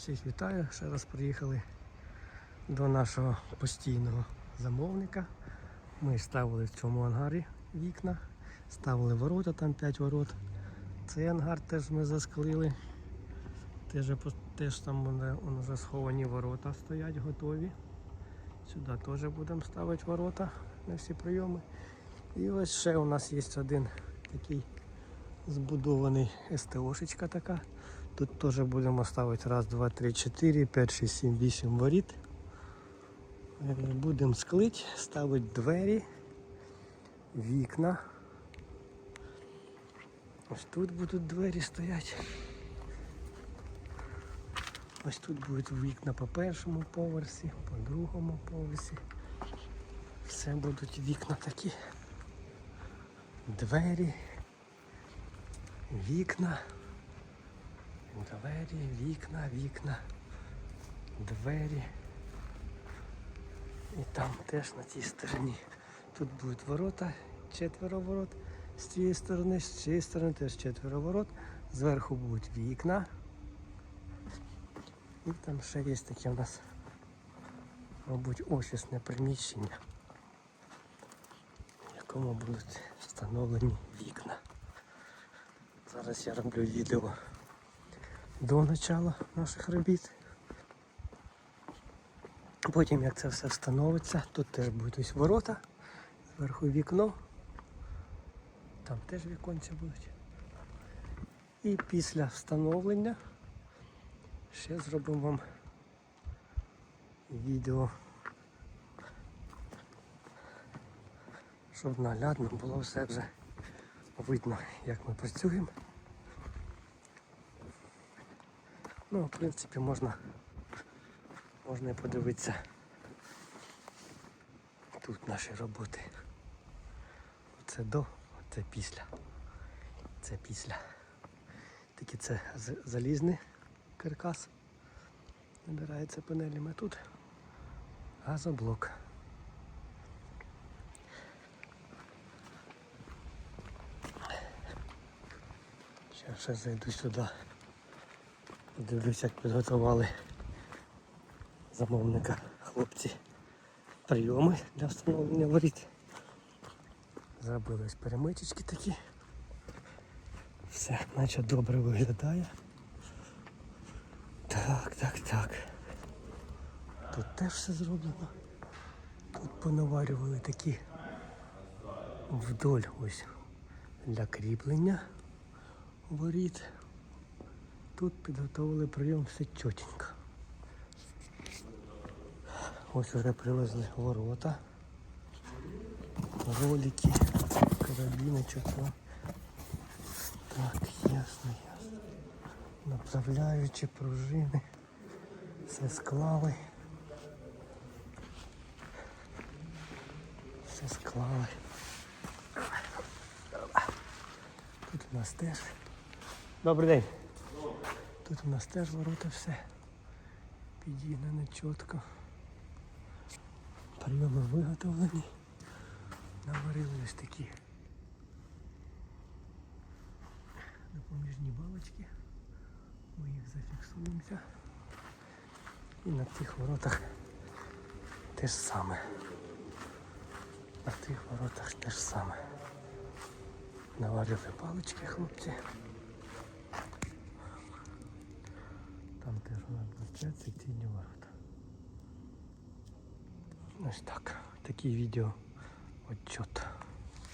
Всіх вітаю. Ще раз приїхали до нашого постійного замовника. Ми ставили в цьому ангарі вікна, ставили ворота, там 5 ворот. Цей ангар теж ми засклили. Теж, теж там вже сховані ворота стоять готові. Сюди теж будемо ставити ворота на всі прийоми. І ось ще у нас є один такий збудований СТОшечка така. Тут теж будемо ставити раз, два, три, чотири, п'ять, шість, сім, вісім воріт. Будемо склить, ставити двері, вікна. Ось тут будуть двері стоять. Ось тут будуть вікна по першому поверсі, по другому поверсі. Все будуть вікна такі. Двері, вікна. Двері, вікна, вікна, двері. І там теж на тій стороні. Тут будуть ворота, четверо ворот. З цієї сторони, з цієї сторони теж четверо ворот. Зверху будуть вікна. І там ще є таке у нас, мабуть, офісне приміщення, в якому будуть встановлені вікна. Зараз я роблю відео до начала наших робіт. Потім, як це все встановиться, тут теж будуть ворота, зверху вікно, там теж віконці будуть. І після встановлення ще зробимо вам відео, щоб наглядно було все вже видно, як ми працюємо. Ну, в принципі, можна, можна і подивитися тут наші роботи. Це до, це після. Це після. Тільки це залізний каркас. Набирається панелями. Тут газоблок. Зараз ще зайду сюди. Дивлюсь, як підготували замовника хлопці прийоми для встановлення воріт. Зробили ось перемичечки такі. Все, наче добре виглядає. Так, так, так. Тут теж все зроблено. Тут понаварювали такі вдоль ось для кріплення воріт. Тут підготовили прийом все чотенько. Ось вже привезли ворота, ролики, карабіночок. о. Так, ясно, ясно. Направляючі пружини. Все склали. Все склали. Тут у нас теж. Добрий день. Тут у нас теж ворота все підігнане чітко. Прийоми виготовлені. Наварили ось такі допоміжні балочки. Ми їх зафіксуємося. І на тих воротах те ж саме. На тих воротах те ж саме. Наварили палички хлопці. Там теж нас будуть секційні ворота. Ось так. Такі відео отчет.